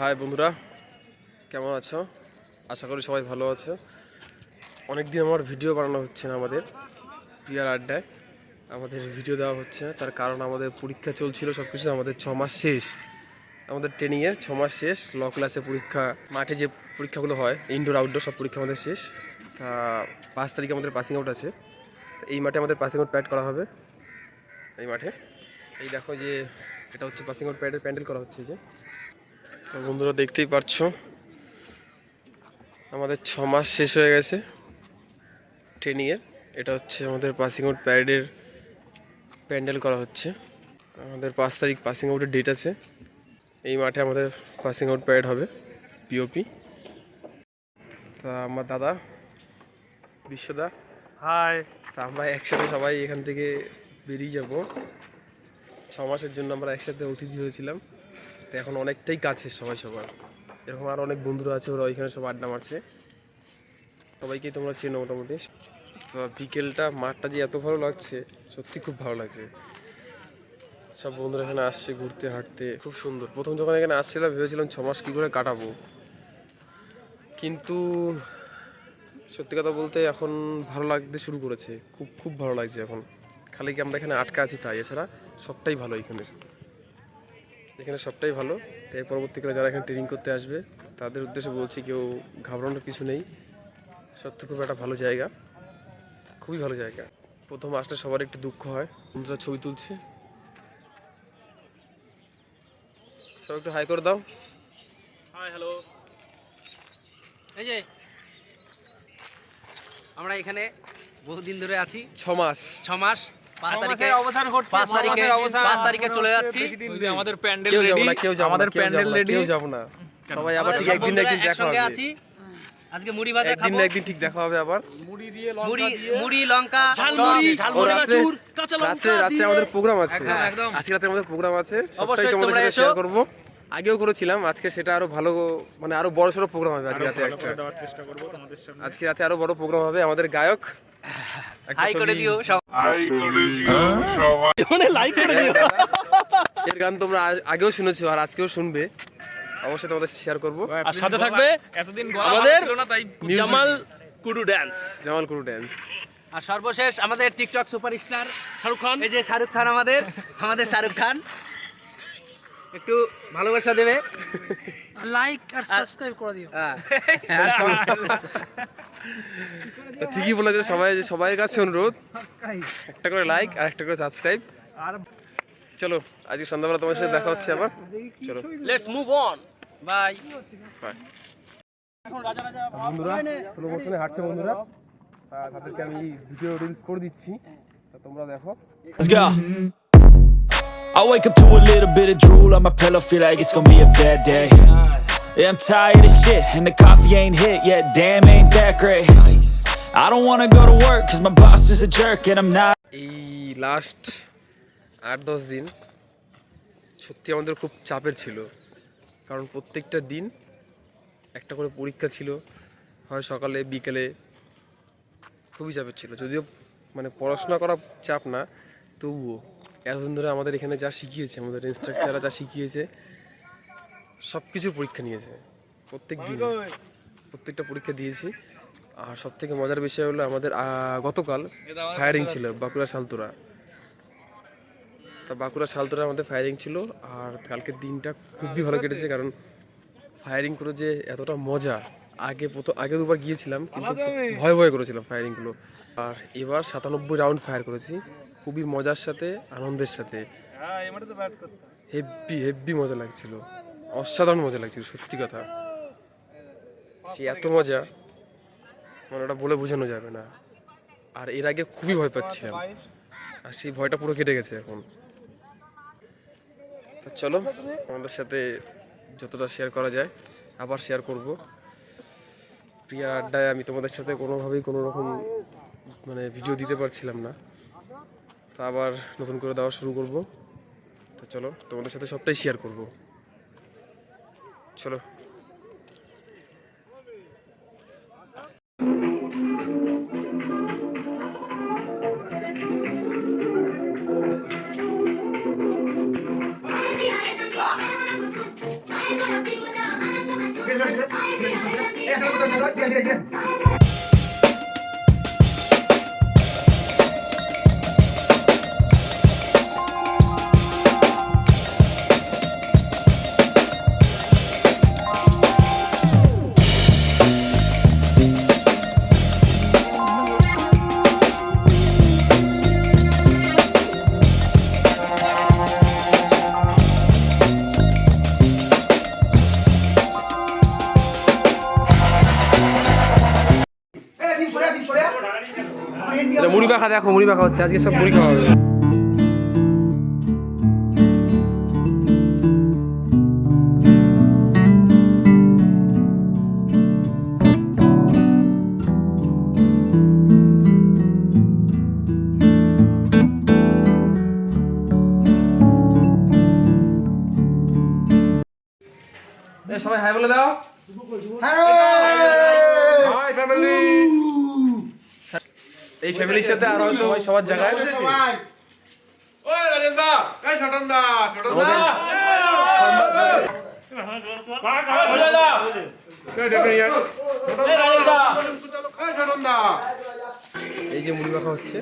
High বন্ধুরা, কেমন আছো? আশা করি সবাই ভালো আছো। অনেক দিন আমার ভিডিও বানানো হচ্ছে না আমাদের পিয়ার আড্ডায়। আমাদের ভিডিও দেওয়া হচ্ছে তার কারণ আমাদের পরীক্ষা চলছিল সব কিছু আমাদের ছ মাস শেষ। আমাদের ট্রেনিংয়ের ছ মাস শেষ ল ক্লাসে পরীক্ষা, মাঠে যে পরীক্ষাগুলো হয় ইনডোর আউটডোর সব পরীক্ষা আমাদের শেষ। তা পাঁচ তারিখে আমাদের পাসিং আউট আছে। এই মাঠে আমাদের পাসিং আউট প্যাড করা হবে। এই মাঠে। এই দেখো যে, এটা হচ্ছে পাসিং আউট প্যাডের প্যান্ডেল করা হচ্ছে যে। তো বন্ধুরা দেখতেই পারছ আমাদের ছ মাস শেষ হয়ে গেছে ট্রেনিংয়ের এটা হচ্ছে আমাদের পাসিং আউট প্যারেডের প্যান্ডেল করা হচ্ছে। আমাদের পাঁচ তারিখ পাসিং আউটের ডেট আছে। এই মাঠে আমাদের পাসিং আউট প্যারেড হবে পিওপি তা আমার দাদা বিশ্বদা। হাই তা আমরা একসাথে সবাই এখান থেকে বেরিয়ে যাব। ছ মাসের জন্য আমরা একসাথে অতিথি হয়েছিলাম। তো এখন অনেকটাই কাছে সবাই সবার। এরকম আর অনেক বন্ধুরা আছে, ওরা ওইখানে সব আড্ডা মারছে। সবাইকেই তোমরা চেনো মোটামুটি। তো বিকেলটা মাঠটা যে এত ভালো লাগছে, সত্যি খুব ভালো লাগছে। সব বন্ধুরা এখানে আসছে ঘুরতে, হাঁটতে, খুব সুন্দর। প্রথম যখন এখানে আসছিলাম, ভেবেছিলাম ছ মাস কী করে কাটাবো। কিন্তু সত্যি কথা বলতে এখন ভালো লাগতে শুরু করেছে। খুব খুব ভালো লাগছে এখন। খালি কি আমরা এখানে আটকা আছি তাই, এছাড়া সবটাই ভালো এখানে এখানে সবটাই ভালো। তাই পরবর্তীকালে যারা এখানে ট্রেনিং করতে আসবে তাদের উদ্দেশ্যে বলছি কেউ ঘাবড়ানোর কিছু নেই। সত্যি খুব একটা ভালো জায়গা। খুবই ভালো জায়গা। প্রথম আসলে সবার একটু দুঃখ হয়। বন্ধুরা ছবি তুলছে। সব একটু হাই করে দাও। হাই হ্যালো এই যে আমরা এখানে বহুদিন ধরে আছি। ছ মাস ছ মাস আমাদের প্যান্ডেল রেডি না কেউ যাব আমাদের না, কেউ যাব প্যান্ডেল না, রেডি কেউ যাব না। সবাই আবার আমাদের ঠিক সব একদিন একদিন দেখা হবে। আজকে মুড়ি ভাজা খাব না একদিন ঠিক দেখা হবে আবার। মুড়ি দিয়ে মুড়ি মুড়ি লঙ্কা ঝালমুড়ি, ঝালমুড়ি, রাত্রে চুর, কাঁচা লঙ্কা রাত্রে রাত্রে আমাদের প্রোগ্রাম আছে। একদম, একদম। আজকে রাতে আমাদের প্রোগ্রাম আছে। অবশ্যই তোমাদের সাথে শেয়ার করব। আগেও করেছিলাম আজকে সেটা আরও ভালো মানে আরও বড় সড়ো প্রোগ্রাম হবে আজকে রাতে একটা। চেষ্টা করব আজকে রাতে আরও বড় প্রোগ্রাম হবে আমাদের গায়ক। হাই করে দিও সব এর গান তোমরা আগেও শুনেছো আর আজকেও শুনবে। অবশ্যই তোমাদের শেয়ার করব। আর সাথে থাকবে এতদিন আমাদের জামাল কুডু ড্যান্স জামাল কুরু ড্যান্স আর সর্বশেষ আমাদের টিকটক সুপারস্টার শাহরুখ খান। এই যে শাহরুখ খান আমাদের আমাদের শাহরুখ খান। একটু ভালোবাসা দেবে। লাইক আর সাবস্ক্রাইব করে দিও। হ্যাঁ তো ঠিকই বলেছে সবাই সবাই কাছে অনুরোধ। একটা করে লাইক আর একটা করে সাবস্ক্রাইব আর চলো আজকে সন্ধ্যাবেলা তোমার সাথে দেখা হচ্ছে আবার। চলো। Let's move on bye bye বন্ধুরা স্লো মোশনে হাঁটছে বন্ধুরা। তাদেরকে আমি ভিডিও রিলস করে দিচ্ছি। তা তোমরা দেখো। Let's go. I wake up to a little bit of drool on my pillow, feel like it's gonna be a bad day. Yeah, I'm tired of shit, and the coffee ain't hit yet. Damn, ain't that great. I don't wanna go to work, cause my boss is a jerk, and I'm not. এই last আট দশ দিন সত্যি আমাদের খুব চাপের ছিল কারণ প্রত্যেকটা দিন একটা করে পরীক্ষা ছিল হয় সকালে বিকেলে খুবই চাপের ছিল যদিও মানে পড়াশোনা করা চাপ না তবুও এতদিন ধরে আমাদের এখানে যা শিখিয়েছে, আমাদের ইনস্ট্রাকচাররা যা শিখিয়েছে সব কিছুর পরীক্ষা নিয়েছে। প্রত্যেক দিন, প্রত্যেকটা পরীক্ষা দিয়েছি। আর সব থেকে মজার বিষয় হলো আমাদের গতকাল ফায়ারিং ছিল বাঁকুড়া সালতোরা তা বাঁকুড়া সালতোরা আমাদের ফায়ারিং ছিল, আর কালকের দিনটা খুবই ভালো কেটেছে, কারণ ফায়ারিং করে যে এতটা মজা, আগে প্রথম, আগে দুবার গিয়েছিলাম, কিন্তু ভয় ভয় করেছিলাম ফায়ারিংগুলো আর এবার সাতানব্বই রাউন্ড ফায়ার করেছি। খুবই মজার সাথে আনন্দের সাথে। হ্যাঁ হেভি হেভি মজা লাগছিল। অসাধারণ মজা লাগছিল সত্যি কথা। সে এত মজা মানে ওটা বলে বোঝানো যাবে না। আর এর আগে খুবই ভয় পাচ্ছিলাম। আর সেই ভয়টা পুরো কেটে গেছে এখন। তো চলো আমাদের সাথে যতটা শেয়ার করা যায় আবার শেয়ার করব। প্রিয়ার আড্ডায় আমি তোমাদের সাথে কোনোভাবেই কোনো রকম মানে ভিডিও দিতে পারছিলাম না। তো আবার নতুন করে দেওয়া শুরু করব। তো চলো, তোমাদের সাথে সবটাই শেয়ার করব। চলো। এটা মুড়ি মাখা দেখো মুড়ি মাখা হচ্ছে আজকে সব মুড়ি খাওয়া হবে। সবাই হাই বলে দাও। হাই! ফ্যামিলি এই ফ্যামিলির সাথে আর হয়তো সবাই সবার জায়গায়? এই যে মুড়ি মাখা হচ্ছে।